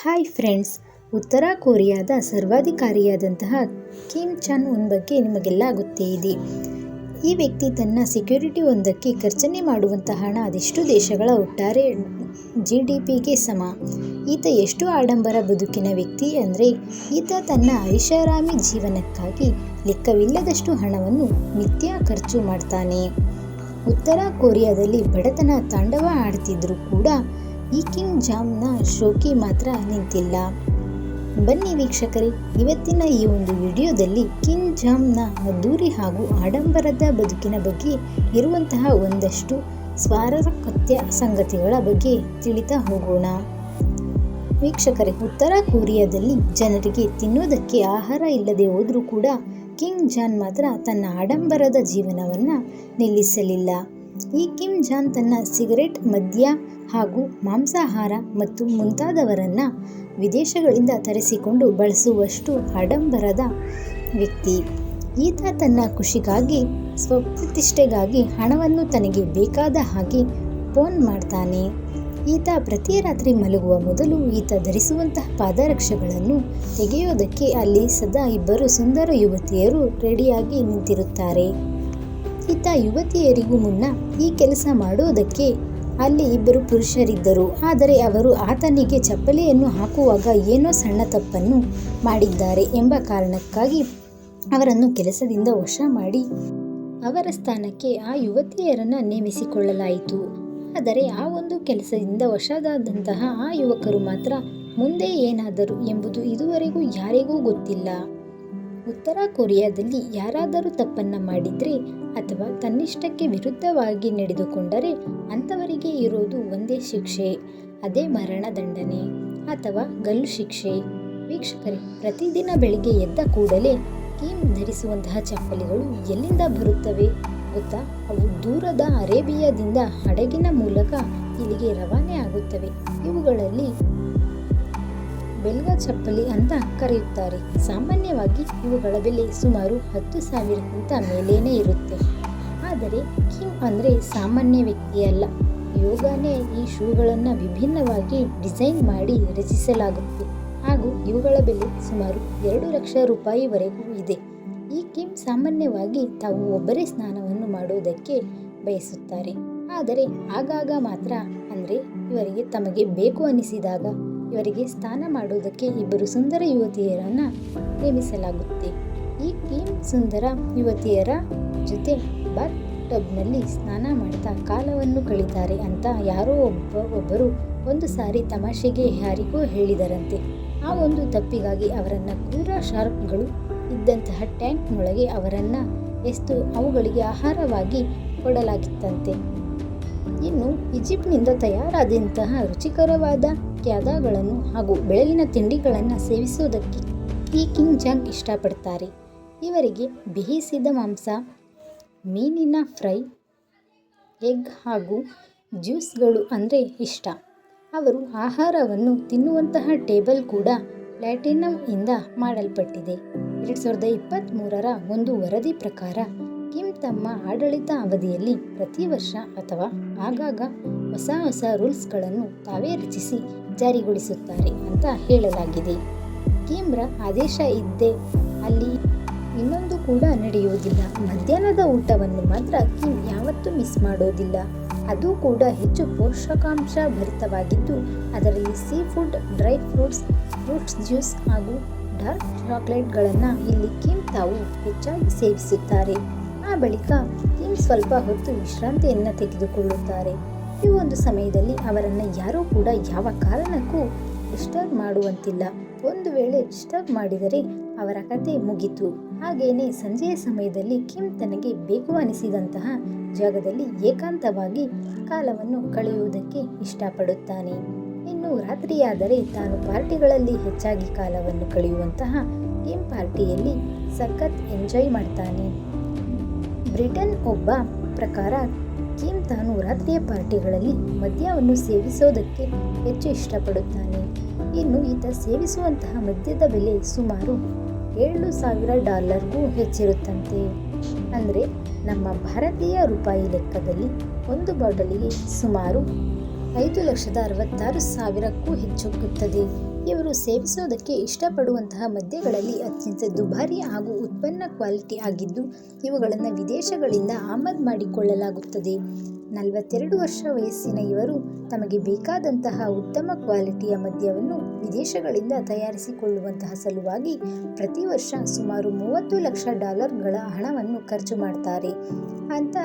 Hi friends, ಉತ್ತರ ಕೊರಿಯಾದ ಸರ್ವಾಧಿಕಾರಿಯಾದಂತಹ Kim ಚಾನ್ ಉನ್ ಬಗ್ಗೆ ನಿಮಗೆಲ್ಲ ಗೊತ್ತೇ ಇದೆ. ಈ ವ್ಯಕ್ತಿ ತನ್ನ ಸೆಕ್ಯೂರಿಟಿ ಒಂದಕ್ಕೆ ಖರ್ಚನೆ ಮಾಡುವಂತಹ ಹಣ ಅದೆಷ್ಟು ದೇಶಗಳ ಒಟ್ಟಾರೆ ಜಿ ಡಿ ಪಿಗೆ ಸಮ. ಈತ ಎಷ್ಟು ಆಡಂಬರ ಬದುಕಿನ ವ್ಯಕ್ತಿ ಅಂದರೆ ಈತ ತನ್ನ ಐಷಾರಾಮಿ ಜೀವನಕ್ಕಾಗಿ ಲೆಕ್ಕವಿಲ್ಲದಷ್ಟು ಹಣವನ್ನು ನಿತ್ಯ ಖರ್ಚು ಮಾಡ್ತಾನೆ. ಉತ್ತರ ಕೊರಿಯಾದಲ್ಲಿ ಬಡತನ ತಾಂಡವ ಆಡ್ತಿದ್ರೂ ಕೂಡ ಈ ಕಿಂಗ್ ಜಾಮ್ನ ಶೋಕಿ ಮಾತ್ರ ನಿಂತಿಲ್ಲ. ಬನ್ನಿ ವೀಕ್ಷಕರೇ, ಇವತ್ತಿನ ಈ ಒಂದು ವಿಡಿಯೋದಲ್ಲಿ ಕಿಂಗ್ ಜಾಮ್ನ ಅದ್ದೂರಿ ಹಾಗೂ ಆಡಂಬರದ ಬದುಕಿನ ಬಗ್ಗೆ ಇರುವಂತಹ ಒಂದಷ್ಟು ಸ್ವಾರಕತ್ಯ ಸಂಗತಿಗಳ ಬಗ್ಗೆ ತಿಳಿತಾ ಹೋಗೋಣ. ವೀಕ್ಷಕರೇ, ಉತ್ತರ ಕೊರಿಯಾದಲ್ಲಿ ಜನರಿಗೆ ತಿನ್ನೋದಕ್ಕೆ ಆಹಾರ ಇಲ್ಲದೆ ಹೋದರೂ ಕೂಡ ಕಿಂಗ್ ಜಾನ್ ಮಾತ್ರ ತನ್ನ ಆಡಂಬರದ ಜೀವನವನ್ನು ನಿಲ್ಲಿಸಲಿಲ್ಲ. ಈ ಕಿಮ್ ಜಾನ್ ತನ್ನ ಸಿಗರೆಟ್, ಮದ್ಯ ಹಾಗೂ ಮಾಂಸಾಹಾರ ಮತ್ತು ಮುಂತಾದವರನ್ನು ವಿದೇಶಗಳಿಂದ ತರಿಸಿಕೊಂಡು ಬಳಸುವಷ್ಟು ಆಡಂಬರದ ವ್ಯಕ್ತಿ. ಈತ ತನ್ನ ಖುಷಿಗಾಗಿ, ಸ್ವಪ್ರತಿಷ್ಠೆಗಾಗಿ ಹಣವನ್ನು ತನಗೆ ಬೇಕಾದ ಹಾಗೆ ಫೋನ್ ಮಾಡ್ತಾನೆ. ಈತ ಪ್ರತಿ ರಾತ್ರಿ ಮಲಗುವ ಮೊದಲು ಈತ ಧರಿಸುವಂತಹ ಪಾದರಕ್ಷೆಗಳನ್ನು ತೆಗೆಯೋದಕ್ಕೆ ಅಲ್ಲಿ ಸದಾ ಇಬ್ಬರು ಸುಂದರ ಯುವತಿಯರು ರೆಡಿಯಾಗಿ ನಿಂತಿರುತ್ತಾರೆ. ಈತ ಯುವತಿಯರಿಗೂ ಮುನ್ನ ಈ ಕೆಲಸ ಮಾಡುವುದಕ್ಕೆ ಅಲ್ಲಿ ಇಬ್ಬರು ಪುರುಷರಿದ್ದರು. ಆದರೆ ಅವರು ಆತನಿಗೆ ಚಪ್ಪಲಿಯನ್ನು ಹಾಕುವಾಗ ಏನೋ ಸಣ್ಣ ತಪ್ಪನ್ನು ಮಾಡಿದ್ದಾರೆ ಎಂಬ ಕಾರಣಕ್ಕಾಗಿ ಅವರನ್ನು ಕೆಲಸದಿಂದ ವಶ ಮಾಡಿ ಅವರ ಸ್ಥಾನಕ್ಕೆ ಆ ಯುವತಿಯರನ್ನು ನೇಮಿಸಿಕೊಳ್ಳಲಾಯಿತು. ಆದರೆ ಆ ಒಂದು ಕೆಲಸದಿಂದ ವಶದಾದಂತಹ ಆ ಯುವಕರು ಮಾತ್ರ ಮುಂದೆ ಏನಾದರು ಎಂಬುದು ಇದುವರೆಗೂ ಯಾರಿಗೂ ಗೊತ್ತಿಲ್ಲ. ಉತ್ತರ ಕೊರಿಯಾದಲ್ಲಿ ಯಾರಾದರೂ ತಪ್ಪನ್ನು ಮಾಡಿದರೆ ಅಥವಾ ತನ್ನಿಷ್ಟಕ್ಕೆ ವಿರುದ್ಧವಾಗಿ ನಡೆದುಕೊಂಡರೆ ಅಂಥವರಿಗೆ ಇರೋದು ಒಂದೇ ಶಿಕ್ಷೆ, ಅದೇ ಮರಣ ದಂಡನೆ ಅಥವಾ ಗಲ್ಲು ಶಿಕ್ಷೆ. ವೀಕ್ಷಕರೇ, ಪ್ರತಿದಿನ ಬೆಳಿಗ್ಗೆ ಎದ್ದ ಕೂಡಲೇ ಕೀಮ್ ಧರಿಸುವಂತಹ ಚಪ್ಪಲಿಗಳು ಎಲ್ಲಿಂದ ಬರುತ್ತವೆ ಗೊತ್ತಾ? ಅವು ದೂರದ ಅರೇಬಿಯಾದಿಂದ ಹಡಗಿನ ಮೂಲಕ ಇಲ್ಲಿಗೆ ರವಾನೆ ಆಗುತ್ತವೆ. ಇವುಗಳಲ್ಲಿ ಬೆಲ್ಗ ಚಪ್ಪಲಿ ಅಂತ ಕರೆಯುತ್ತಾರೆ. ಸಾಮಾನ್ಯವಾಗಿ ಇವುಗಳ ಬೆಲೆ ಸುಮಾರು ಹತ್ತು ಸಾವಿರಕ್ಕಿಂತ ಮೇಲೇನೇ ಇರುತ್ತೆ. ಆದರೆ ಕಿಮ್ ಅಂದರೆ ಸಾಮಾನ್ಯ ವ್ಯಕ್ತಿಯಲ್ಲ ಯೋಗಾನೇ ಈ ಶೂಗಳನ್ನು ವಿಭಿನ್ನವಾಗಿ ಡಿಸೈನ್ ಮಾಡಿ ರಚಿಸಲಾಗುತ್ತೆ. ಹಾಗೂ ಇವುಗಳ ಬೆಲೆ ಸುಮಾರು ಎರಡು ಲಕ್ಷ ರೂಪಾಯಿವರೆಗೂ ಇದೆ. ಈ ಕಿಮ್ ಸಾಮಾನ್ಯವಾಗಿ ತಾವು ಒಬ್ಬರೇ ಸ್ನಾನವನ್ನು ಮಾಡುವುದಕ್ಕೆ ಬಯಸುತ್ತಾರೆ. ಆದರೆ ಆಗಾಗ ಮಾತ್ರ ಅಂದರೆ ಇವರಿಗೆ ತಮಗೆ ಬೇಕು ಅನಿಸಿದಾಗ ಇವರಿಗೆ ಸ್ನಾನ ಮಾಡುವುದಕ್ಕೆ ಇಬ್ಬರು ಸುಂದರ ಯುವತಿಯರನ್ನು ನೇಮಿಸಲಾಗುತ್ತೆ. ಈ ಸುಂದರ ಯುವತಿಯರ ಜೊತೆ ಬಾತ್ ಟಬ್ನಲ್ಲಿ ಸ್ನಾನ ಮಾಡ್ತಾ ಕಾಲವನ್ನು ಕಳೀತಾರೆ ಅಂತ ಯಾರೋ ಒಬ್ಬ, ಒಬ್ಬರು ಒಂದು ಸಾರಿ ತಮಾಷೆಗೆ ಯಾರಿಗೂ ಹೇಳಿದರಂತೆ. ಆ ಒಂದು ತಪ್ಪಿಗಾಗಿ ಅವರನ್ನು ಕ್ರೂರ ಶಾರ್ಕ್ಗಳು ಇದ್ದಂತಹ ಟ್ಯಾಂಕ್ನೊಳಗೆ ಅವರನ್ನು ಎಸ್ತು ಅವುಗಳಿಗೆ ಆಹಾರವಾಗಿ ಕೊಡಲಾಗಿತ್ತಂತೆ. ಇನ್ನು ಈಜಿಪ್ಟ್ನಿಂದ ತಯಾರಾದಂತಹ ರುಚಿಕರವಾದ ಕ್ಯಾದಾಗಳನ್ನು ಹಾಗೂ ಬೆಳಗಿನ ತಿಂಡಿಗಳನ್ನು ಸೇವಿಸುವುದಕ್ಕೆ ಈ ಕಿಂಗ್ ಜಾಂಗ್ ಇಷ್ಟಪಡ್ತಾರೆ. ಇವರಿಗೆ ಬೇಯಿಸಿದ ಮಾಂಸ, ಮೀನಿನ ಫ್ರೈ, ಎಗ್ ಹಾಗೂ ಜ್ಯೂಸ್ಗಳು ಅಂದರೆ ಇಷ್ಟ. ಅವರು ಆಹಾರವನ್ನು ತಿನ್ನುವಂತಹ ಟೇಬಲ್ ಕೂಡ ಪ್ಲಾಟಿನಮ್ ಇಂದ ಮಾಡಲ್ಪಟ್ಟಿದೆ. ಎರಡು ಸಾವಿರದ ಇಪ್ಪತ್ತ್ಮೂರರ ಒಂದು ವರದಿ ಪ್ರಕಾರ ತಮ್ಮ ಆಡಳಿತ ಅವಧಿಯಲ್ಲಿ ಪ್ರತಿ ವರ್ಷ ಅಥವಾ ಆಗಾಗ ಹೊಸ ಹೊಸ ರೂಲ್ಸ್ಗಳನ್ನು ತಾವೇ ರಚಿಸಿ ಜಾರಿಗೊಳಿಸುತ್ತಾರೆ ಅಂತ ಹೇಳಲಾಗಿದೆ. ಕೇಂದ್ರ ಆದೇಶ ಇದ್ದೇ ಅಲ್ಲಿ ಇನ್ನೊಂದು ಕೂಡ ನಡೆಯುವುದಿಲ್ಲ. ಮಧ್ಯಾಹ್ನದ ಊಟವನ್ನು ಮಾತ್ರ ಕಿಮ್ ಯಾವತ್ತೂ ಮಿಸ್ ಮಾಡೋದಿಲ್ಲ. ಅದು ಕೂಡ ಹೆಚ್ಚು ಪೋಷಕಾಂಶ ಭರಿತವಾಗಿದ್ದು, ಅದರಲ್ಲಿ sea food dry fruits fruits juice ಹಾಗೂ ಡಾರ್ಕ್ ಚಾಕ್ಲೇಟ್ಗಳನ್ನು ಇಲ್ಲಿ ಕಿಮ್ ತಾವು ಹೆಚ್ಚಾಗಿ ಸೇವಿಸುತ್ತಾರೆ. ಆ ಬಳಿಕ ಕಿಮ್ ಸ್ವಲ್ಪ ಹೊತ್ತು ವಿಶ್ರಾಂತಿಯನ್ನು ತೆಗೆದುಕೊಳ್ಳುತ್ತಾರೆ. ಈ ಒಂದು ಸಮಯದಲ್ಲಿ ಅವರನ್ನು ಯಾರೂ ಕೂಡ ಯಾವ ಕಾರಣಕ್ಕೂ ಡಿಸ್ಟರ್ಬ್ ಮಾಡುವಂತಿಲ್ಲ. ಒಂದು ವೇಳೆ ಡಿಸ್ಟರ್ಬ್ ಮಾಡಿದರೆ ಅವರ ಕತೆ ಮುಗಿತು. ಹಾಗೇನೆ ಸಂಜೆಯ ಸಮಯದಲ್ಲಿ ಕಿಮ್ ತನಗೆ ಬೇಕು ಅನಿಸಿದಂತಹ ಜಾಗದಲ್ಲಿ ಏಕಾಂತವಾಗಿ ಕಾಲವನ್ನು ಕಳೆಯುವುದಕ್ಕೆ ಇಷ್ಟಪಡುತ್ತಾನೆ. ಇನ್ನು ರಾತ್ರಿಯಾದರೆ ತಾನು ಪಾರ್ಟಿಗಳಲ್ಲಿ ಹೆಚ್ಚಾಗಿ ಕಾಲವನ್ನು ಕಳೆಯುವಂತಹ ಕಿಮ್ ಪಾರ್ಟಿಯಲ್ಲಿ ಸಖತ್ ಎಂಜಾಯ್ ಮಾಡ್ತಾನೆ. ಬ್ರಿಟನ್ ಒಬ್ಬ ಪ್ರಕಾರ, ಕಿಮ್ ತಾನು ರಾತ್ರಿಯ ಪಾರ್ಟಿಗಳಲ್ಲಿ ಮದ್ಯವನ್ನು ಸೇವಿಸೋದಕ್ಕೆ ಹೆಚ್ಚು ಇಷ್ಟಪಡುತ್ತಾನೆ. ಇನ್ನು ಈತ ಸೇವಿಸುವಂತಹ ಮದ್ಯದ ಬೆಲೆ ಸುಮಾರು ಏಳು ಸಾವಿರ ಡಾಲರ್ಗೂ ಹೆಚ್ಚಿರುತ್ತಂತೆ. ಅಂದರೆ, ನಮ್ಮ ಭಾರತೀಯ ರೂಪಾಯಿ ಲೆಕ್ಕದಲ್ಲಿ ಒಂದು ಬಾಟಲಿಗೆ ಸುಮಾರು ಐದು ಲಕ್ಷದ ಅರವತ್ತಾರು ಸಾವಿರಕ್ಕೂ ಹೆಚ್ಚಾಗುತ್ತದೆ ಇವರು ಸೇವಿಸೋದಕ್ಕೆ ಇಷ್ಟಪಡುವಂತಹ ಮದ್ಯಗಳಲ್ಲಿ ಅತ್ಯಂತ ದುಬಾರಿ ಹಾಗೂ ಉತ್ಪನ್ನ ಕ್ವಾಲಿಟಿ ಆಗಿದ್ದು, ಇವುಗಳನ್ನು ವಿದೇಶಗಳಿಂದ ಆಮದು ಮಾಡಿಕೊಳ್ಳಲಾಗುತ್ತದೆ. ನಲವತ್ತೆರಡು ವರ್ಷ ವಯಸ್ಸಿನ ಇವರು ತಮಗೆ ಬೇಕಾದಂತಹ ಉತ್ತಮ ಕ್ವಾಲಿಟಿಯ ಮದ್ಯವನ್ನು ವಿದೇಶಗಳಿಂದ ತಯಾರಿಸಿಕೊಳ್ಳುವಂತಹ ಸಲುವಾಗಿ ಪ್ರತಿ ವರ್ಷ ಸುಮಾರು ಮೂವತ್ತು ಲಕ್ಷ ಡಾಲರ್ಗಳ ಹಣವನ್ನು ಖರ್ಚು ಮಾಡ್ತಾರೆ. ಅಂತ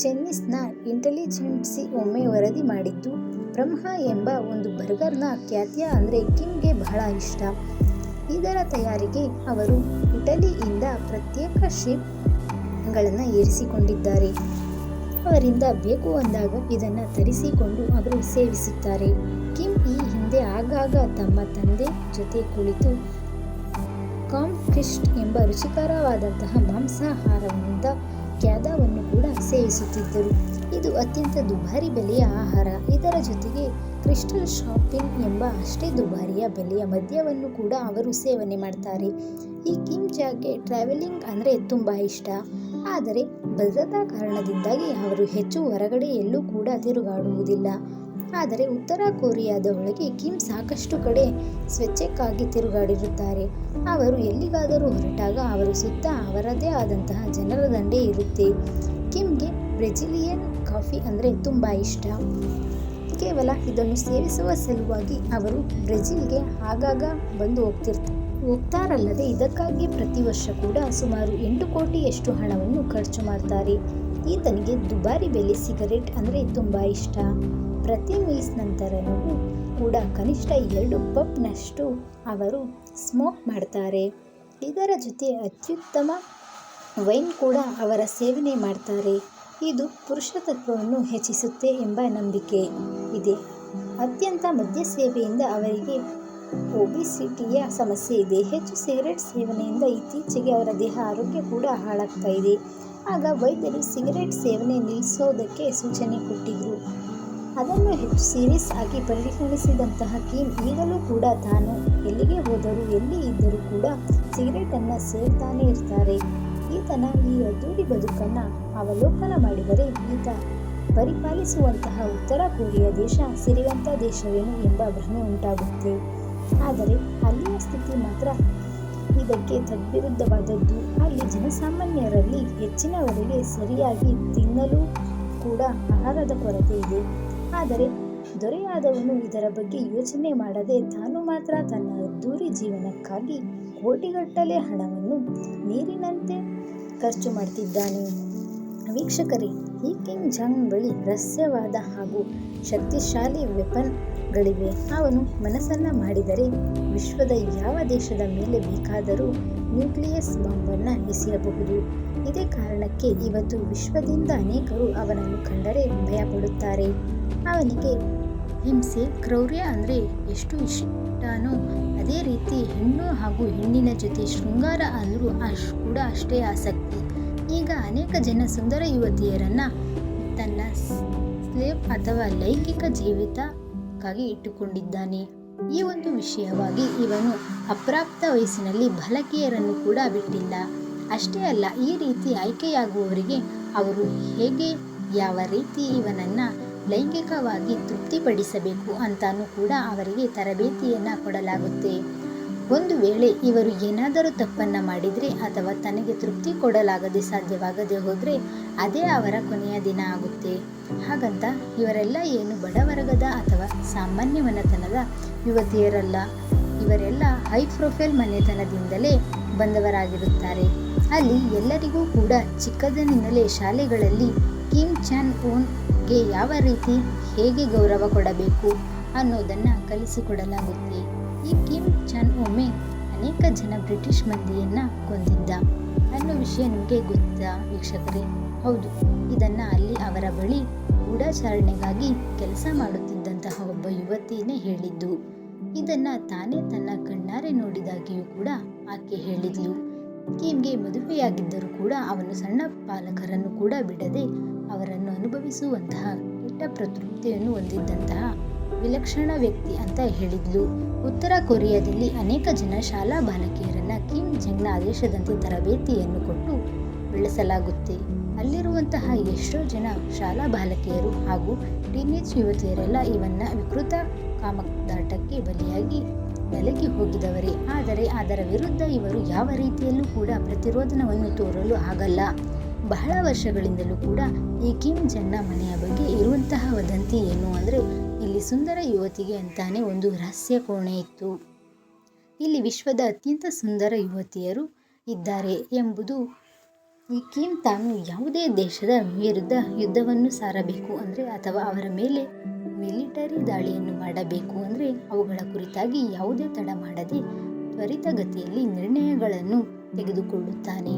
ಚೆನ್ನಿಸ್ನ ಇಂಟೆಲಿಜೆನ್ಸಿ ಒಮ್ಮೆ ವರದಿ ಮಾಡಿದ್ದು, ಬ್ರಹ್ಮ ಎಂಬ ಒಂದು ಬರ್ಗರ್ನ ಖ್ಯಾತಿಯ ಅಂದರೆ ಕಿಮ್ಗೆ ಬಹಳ ಇಷ್ಟ. ಇದರ ತಯಾರಿಗೆ ಅವರು ಇಟಲಿಯಿಂದ ಪ್ರತ್ಯೇಕ ಶೇಪ್ಗಳನ್ನು ಏರಿಸಿಕೊಂಡಿದ್ದಾರೆ. ಅವರಿಂದ ಬೇಕು ಅಂದಾಗ ಇದನ್ನು ತರಿಸಿಕೊಂಡು ಅವರು ಸೇವಿಸುತ್ತಾರೆ. ಕಿಮ್ ಈ ಹಿಂದೆ ಆಗಾಗ ತಮ್ಮ ತಂದೆ ಜೊತೆ ಕುಳಿತು ಕಾಂಕ್ರಿಸ್ಟ್ ಎಂಬ ರುಚಿಕರವಾದಂತಹ ಮಾಂಸಾಹಾರದಿಂದ ಕ್ಯಾದವನ್ನು ಸೇವಿಸುತ್ತಿದ್ದರು. ಇದು ಅತ್ಯಂತ ದುಬಾರಿ ಬೆಲೆಯ ಆಹಾರ. ಇದರ ಜೊತೆಗೆ ಕ್ರಿಸ್ಟಲ್ ಶಾಪಿಂಗ್ ಎಂಬ ಅಷ್ಟೇ ದುಬಾರಿಯ ಬೆಲೆಯ ಮದ್ಯವನ್ನು ಕೂಡ ಅವರು ಸೇವನೆ ಮಾಡ್ತಾರೆ. ಈ ಕಿಮ್ ಜಾಗೆ ಟ್ರಾವೆಲಿಂಗ್ ಅಂದರೆ ತುಂಬ ಇಷ್ಟ. ಆದರೆ ಭದ್ರತಾ ಕಾರಣದಿಂದಾಗಿ ಅವರು ಹೆಚ್ಚು ಹೊರಗಡೆ ಎಲ್ಲೂ ಕೂಡ ತಿರುಗಾಡುವುದಿಲ್ಲ. ಆದರೆ ಉತ್ತರ ಕೊರಿಯಾದ ಒಳಗೆ ಕಿಮ್ ಸಾಕಷ್ಟು ಕಡೆ ಸ್ವಚ್ಛಕ್ಕಾಗಿ ತಿರುಗಾಡಿರುತ್ತಾರೆ. ಅವರು ಎಲ್ಲಿಗಾದರೂ ಹೊರಟಾಗ ಅವರು ಸುತ್ತ ಅವರದೇ ಆದಂತಹ ಜನರ ದಂಡೆ ಇರುತ್ತೆ. ಕಿಮ್ಗೆ ಬ್ರೆಜಿಲಿಯನ್ ಕಾಫಿ ಅಂದರೆ ತುಂಬ ಇಷ್ಟ. ಕೇವಲ ಇದನ್ನು ಸೇವಿಸುವ ಸಲುವಾಗಿ ಅವರು ಬ್ರೆಜಿಲ್ಗೆ ಆಗಾಗ ಬಂದು ಹೋಗ್ತಿರ್ತಾರೆ ಹೋಗ್ತಾರಲ್ಲದೆ ಇದಕ್ಕಾಗಿ ಪ್ರತಿ ವರ್ಷ ಕೂಡ ಸುಮಾರು ಎಂಟು ಕೋಟಿಯಷ್ಟು ಹಣವನ್ನು ಖರ್ಚು ಮಾಡ್ತಾರೆ. ಈತನಿಗೆ ದುಬಾರಿ ಬೆಲೆ ಸಿಗರೇಟ್ ಅಂದರೆ ತುಂಬ ಇಷ್ಟ. ಪ್ರತಿ ಮೀಲ್ಸ್ ನಂತರನೂ ಕೂಡ ಕನಿಷ್ಠ ಎರಡು ಪಪ್ನಷ್ಟು ಅವರು ಸ್ಮೋಕ್ ಮಾಡ್ತಾರೆ. ಇದರ ಜೊತೆ ಅತ್ಯುತ್ತಮ ವೈನ್ ಕೂಡ ಅವರ ಸೇವನೆ ಮಾಡ್ತಾರೆ. ಇದು ಪುರುಷತತ್ವವನ್ನು ಹೆಚ್ಚಿಸುತ್ತೆ ಎಂಬ ನಂಬಿಕೆ ಇದೆ. ಅತ್ಯಂತ ಮದ್ಯ ಸೇವೆಯಿಂದ ಅವರಿಗೆ ಒಬಿಸಿಟಿಯ ಸಮಸ್ಯೆ ಇದೆ. ಹೆಚ್ಚು ಸಿಗರೆಟ್ ಸೇವನೆಯಿಂದ ಇತ್ತೀಚೆಗೆ ಅವರ ದೇಹ ಆರೋಗ್ಯ ಕೂಡ ಹಾಳಾಗ್ತಾ ಇದೆ. ಆಗ ವೈದ್ಯರು ಸಿಗರೆಟ್ ಸೇವನೆ ನಿಲ್ಲಿಸೋದಕ್ಕೆ ಸೂಚನೆ ಕೊಟ್ಟಿದ್ದರು ಅದನ್ನು ಹೆಚ್ಚು ಸೀರಿಯಸ್ ಆಗಿ ಪರಿಗಣಿಸಿದಂತಹ ಕಿಮ್ ಈಗಲೂ ಕೂಡ ತಾನು ಎಲ್ಲಿಗೆ ಹೋದರೂ, ಎಲ್ಲಿ ಇದ್ದರೂ ಕೂಡ ಸಿಗರೇಟನ್ನು ಸೇರ್ತಾನೆ ಇರ್ತಾರೆ. ಈತನ ಈ ಅದ್ದೂರಿ ಬದುಕನ್ನು ಅವಲೋಕನ ಮಾಡಿದರೆ ಈತ ಪರಿಪಾಲಿಸುವಂತಹ ಉತ್ತರ ಕೊರಿಯಾ ದೇಶ ಸಿರಿವಂತ ದೇಶವೇನು ಎಂಬ ಭ್ರಮೆ ಉಂಟಾಗುತ್ತೆ. ಆದರೆ ಅಲ್ಲಿಯ ಸ್ಥಿತಿ ಮಾತ್ರ ಇದಕ್ಕೆ ತದ್ವಿರುದ್ಧವಾದದ್ದು. ಅಲ್ಲಿ ಜನಸಾಮಾನ್ಯರಲ್ಲಿ ಹೆಚ್ಚಿನವರಿಗೆ ಸರಿಯಾಗಿ ತಿನ್ನಲು ಕೂಡ ಆಹಾರದ ಕೊರತೆ ಇದೆ. ಆದರೆ ದೊರೆಯಾದವನು ಇದರ ಬಗ್ಗೆ ಯೋಚನೆ ಮಾಡದೆ ತಾನು ಮಾತ್ರ ತನ್ನ ಅದ್ದೂರಿ ಜೀವನಕ್ಕಾಗಿ ಕೋಟಿಗಟ್ಟಲೆ ಹಣವನ್ನು ನೀರಿನಂತೆ ಖರ್ಚು ಮಾಡ್ತಿದ್ದಾನೆ. ವೀಕ್ಷಕರೇ, ಈ ಕಿಂಗ್ ಜಾಂಗ್ ಬಳಿ ರಹಸ್ಯವಾದ ಹಾಗೂ ಶಕ್ತಿಶಾಲಿ ವೆಪನ್ಗಳಿವೆ ಅವನು ಮನಸ್ಸನ್ನ ಮಾಡಿದರೆ ವಿಶ್ವದ ಯಾವ ದೇಶದ ಮೇಲೆ ಬೇಕಾದರೂ ನ್ಯೂಕ್ಲಿಯಸ್ ಬಾಂಬನ್ನು ಎಸೆಯಬಹುದು. ಇದೇ ಕಾರಣಕ್ಕೆ ಇವತ್ತು ವಿಶ್ವದಿಂದ ಅನೇಕರು ಅವನನ್ನು ಕಂಡರೆ ಭಯಪಡುತ್ತಾರೆ. ಅವನಿಗೆ ಹಿಂಸೆ, ಕ್ರೌರ್ಯ ಅಂದರೆ ಎಷ್ಟು ಇಷ್ಟನೋ ಅದೇ ರೀತಿ ಹೆಣ್ಣು ಹಾಗೂ ಹೆಣ್ಣಿನ ಜೊತೆ ಶೃಂಗಾರ ಅಂದರೂ ಅಷ್ಟು ಕೂಡ ಅಷ್ಟೇ ಆಸಕ್ತಿ. ಈಗ ಅನೇಕ ಜನ ಸುಂದರ ಯುವತಿಯರನ್ನು ತನ್ನ ಸ್ಲೇಪ್ ಅಥವಾ ಲೈಂಗಿಕ ಜೀವಿತಕ್ಕಾಗಿ ಇಟ್ಟುಕೊಂಡಿದ್ದಾನೆ. ಈ ಒಂದು ವಿಷಯವಾಗಿ ಇವನು ಅಪ್ರಾಪ್ತ ವಯಸ್ಸಿನಲ್ಲಿ ಬಲಕಿಯರನ್ನು ಕೂಡ ಬಿಟ್ಟಿಲ್ಲ. ಅಷ್ಟೇ ಅಲ್ಲ, ಈ ರೀತಿ ಆಯ್ಕೆಯಾಗುವವರಿಗೆ ಅವರು ಹೇಗೆ ಯಾವ ರೀತಿ ಇವನನ್ನು ಲೈಂಗಿಕವಾಗಿ ತೃಪ್ತಿಪಡಿಸಬೇಕು ಅಂತಾನೂ ಕೂಡ ಅವರಿಗೆ ತರಬೇತಿಯನ್ನು ಕೊಡಲಾಗುತ್ತೆ. ಒಂದು ವೇಳೆ ಇವರು ಏನಾದರೂ ತಪ್ಪನ್ನು ಮಾಡಿದರೆ ಅಥವಾ ತನಗೆ ತೃಪ್ತಿ ಕೊಡಲಾಗದೆ ಸಾಧ್ಯವಾಗದೆ ಹೋದರೆ ಅದೇ ಅವರ ಕೊನೆಯ ದಿನ ಆಗುತ್ತೆ. ಹಾಗಂತ ಇವರೆಲ್ಲ ಏನು ಬಡವರ್ಗದ ಅಥವಾ ಸಾಮಾನ್ಯ ಮನೆತನದ ಯುವತಿಯರಲ್ಲ, ಇವರೆಲ್ಲ ಹೈ ಪ್ರೊಫೈಲ್ ಮನೆತನದಿಂದಲೇ ಬಂದವರಾಗಿರುತ್ತಾರೆ. ಅಲ್ಲಿ ಎಲ್ಲರಿಗೂ ಕೂಡ ಚಿಕ್ಕದನಿಂದಲೇ ಶಾಲೆಗಳಲ್ಲಿ ಕಿಮ್ ಚಾನ್ ಯಾವ ರೀತಿ ಹೇಗೆ ಗೌರವ ಕೊಡಬೇಕು ಅನ್ನೋದನ್ನು ಕಲಿಸಿಕೊಡಲಾಗುತ್ತೆ. ಈ ಕಿಮ್ ಚನ್ ಒಮ್ಮೆ ಅನೇಕ ಜನ ಬ್ರಿಟಿಷ್ ಮಂದಿಯನ್ನು ಕೊಂದಿದ್ದ. ಅನ್ನೋ ವಿಷಯ ನಿಮಗೆ ಗೊತ್ತಾ ವೀಕ್ಷಕರೇ? ಹೌದು, ಇದನ್ನು ಅಲ್ಲಿ ಅವರ ಬಳಿ ಗೂಢಾಚರಣೆಗಾಗಿ ಕೆಲಸ ಮಾಡುತ್ತಿದ್ದಂತಹ ಒಬ್ಬ ಯುವತಿಯೇ ಹೇಳಿದ್ದು. ಇದನ್ನು ತಾನೇ ತನ್ನ ಕಣ್ಣಾರೆ ನೋಡಿದಾಗಿಯೂ ಕೂಡ ಆಕೆ ಹೇಳಿದ್ಲು. ಕಿಮ್ಗೆ ಮದುವೆಯಾಗಿದ್ದರೂ ಕೂಡ ಅವನು ಸಣ್ಣ ಪಾಲಕರನ್ನು ಕೂಡ ಬಿಡದೆ ಅವರನ್ನು ಅನುಭವಿಸುವಂತಹ ಕೆಟ್ಟ ಪ್ರತೃಪ್ತಿಯನ್ನು ಹೊಂದಿದ್ದಂತಹ ವಿಲಕ್ಷಣ ವ್ಯಕ್ತಿ ಅಂತ ಹೇಳಿದ್ಲು. ಉತ್ತರ ಕೊರಿಯಾದಲ್ಲಿ ಅನೇಕ ಜನ ಶಾಲಾ ಬಾಲಕಿಯರನ್ನ ಕಿಮ್ ಜಂಗ್ನ ಆದೇಶದಂತೆ ತರಬೇತಿಯನ್ನು ಕೊಟ್ಟು ಬೆಳೆಸಲಾಗುತ್ತೆ. ಅಲ್ಲಿರುವಂತಹ ಎಷ್ಟೋ ಜನ ಶಾಲಾ ಬಾಲಕಿಯರು ಹಾಗೂ ಟೀನೇಜ್ ಯುವತಿಯರೆಲ್ಲ ಇವನ್ನ ವಿಕೃತ ಕಾಮದಾಟಕ್ಕೆ ಬಲಿಯಾಗಿ ನೆಲೆಗೆ ಹೋಗಿದವರೇ. ಆದರೆ ಅದರ ವಿರುದ್ಧ ಇವರು ಯಾವ ರೀತಿಯಲ್ಲೂ ಕೂಡ ಪ್ರತಿರೋಧನವನ್ನು ತೋರಲು ಆಗಲ್ಲ. ಬಹಳ ವರ್ಷಗಳಿಂದಲೂ ಕೂಡ ಈ ಕಿಮ್ ಜನ್ನ ಮನೆಯ ಬಗ್ಗೆ ಇರುವಂತಹ ವದಂತಿ ಏನು ಅಂದರೆ, ಇಲ್ಲಿ ಸುಂದರ ಯುವತಿಗೆ ಅಂತಾನೆ ಒಂದು ರಹಸ್ಯ ಕೋಣೆ ಇತ್ತು. ಇಲ್ಲಿ ವಿಶ್ವದ ಅತ್ಯಂತ ಸುಂದರ ಯುವತಿಯರು ಇದ್ದಾರೆ ಎಂಬುದು ಈ ಕಿಮ್ ತಾನು ಯಾವುದೇ ದೇಶದ ವಿರುದ್ಧ ಯುದ್ಧವನ್ನು ಸಾರಬೇಕು ಅಂದರೆ, ಅಥವಾ ಅವರ ಮೇಲೆ ಮಿಲಿಟರಿ ದಾಳಿಯನ್ನು ಮಾಡಬೇಕು ಅಂದರೆ, ಅವುಗಳ ಕುರಿತಾಗಿ ಯಾವುದೇ ತಡ ಮಾಡದೆ ತ್ವರಿತಗತಿಯಲ್ಲಿ ನಿರ್ಣಯಗಳನ್ನು ತೆಗೆದುಕೊಳ್ಳುತ್ತಾನೆ.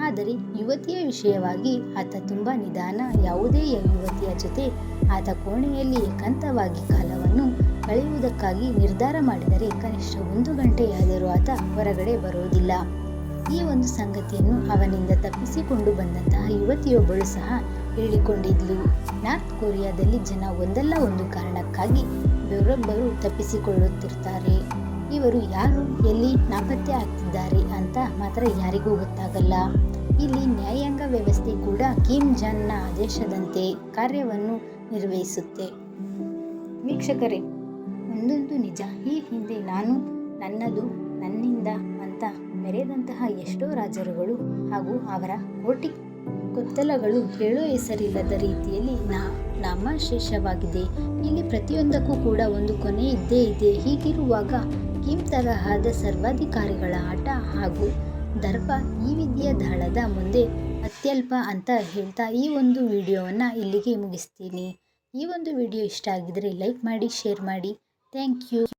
ಆದರೆ ಯುವತಿಯ ವಿಷಯವಾಗಿ ಆತ ತುಂಬ ನಿಧಾನ, ಯಾವುದೇ ಯುವತಿಯ ಜೊತೆ ಆತ ಕೋಣೆಯಲ್ಲಿ ಏಕಾಂತವಾಗಿ ಕಾಲವನ್ನು ಕಳೆಯುವುದಕ್ಕಾಗಿ ನಿರ್ಧಾರ ಮಾಡಿದರೆ ಕನಿಷ್ಠ ಒಂದು ಗಂಟೆಯಾದರೂ ಆತ ಹೊರಗಡೆ ಬರುವುದಿಲ್ಲ. ಈ ಒಂದು ಸಂಗತಿಯನ್ನು ಅವನಿಂದ ತಪ್ಪಿಸಿಕೊಂಡು ಬಂದಂತಹ ಯುವತಿಯೊಬ್ಬಳು ಸಹ ಹೇಳಿಕೊಂಡಿದ್ಲು. ನಾರ್ತ್ ಕೊರಿಯಾದಲ್ಲಿ ಜನ ಒಂದಲ್ಲ ಒಂದು ಕಾರಣಕ್ಕಾಗಿ ಬೇರೊಬ್ಬರು ತಪ್ಪಿಸಿಕೊಳ್ಳುತ್ತಿರ್ತಾರೆ. ಇವರು ಯಾರು? ಎಲ್ಲಿ ನಾಪತ್ತೆ ಆಗ್ತಿದ್ದಾರೆ ಅಂತ ಮಾತ್ರ ಯಾರಿಗೂ ಗೊತ್ತಾಗಲ್ಲ. ಇಲ್ಲಿ ನ್ಯಾಯಾಂಗ ವ್ಯವಸ್ಥೆ ಕೂಡ ಕಿಮ್ ಜಾನ್ನ ಆದೇಶದಂತೆ ಕಾರ್ಯವನ್ನು ನಿರ್ವಹಿಸುತ್ತೆ. ವೀಕ್ಷಕರೇ, ಒಂದೊಂದು ನಿಜ. ಈ ಹಿಂದೆ ನಾನು, ನನ್ನದು, ನನ್ನಿಂದ ಅಂತ ಮೆರೆದಂತಹ ಎಷ್ಟೋ ರಾಜರುಗಳು ಹಾಗೂ ಅವರ ಕೋಟಿ ಕೊತ್ತಲಗಳು ಹೇಳೋ ಹೆಸರಿಲ್ಲದ ರೀತಿಯಲ್ಲಿ ನಾ ನಾಮಶೇಷವಾಗಿದೆ ಇಲ್ಲಿ ಪ್ರತಿಯೊಂದಕ್ಕೂ ಕೂಡ ಒಂದು ಕೊನೆ ಇದ್ದೇ ಇದೆ. ಹೀಗಿರುವಾಗ ಕಿಮ್ ತರಹದ ಸರ್ವಾಧಿಕಾರಿಗಳ ಆಟ ಹಾಗೂ ದರ್ಪ ಈ ವಿದ್ಯೆಯ ದಾಳದ ಮುಂದೆ ಅತ್ಯಲ್ಪ ಅಂತ ಹೇಳ್ತಾ ಈ ಒಂದು ವಿಡಿಯೋವನ್ನು ಇಲ್ಲಿಗೆ ಮುಗಿಸ್ತೀನಿ. ಈ ಒಂದು ವಿಡಿಯೋ ಇಷ್ಟ ಆಗಿದರೆ ಲೈಕ್ ಮಾಡಿ, ಶೇರ್ ಮಾಡಿ. Thank you.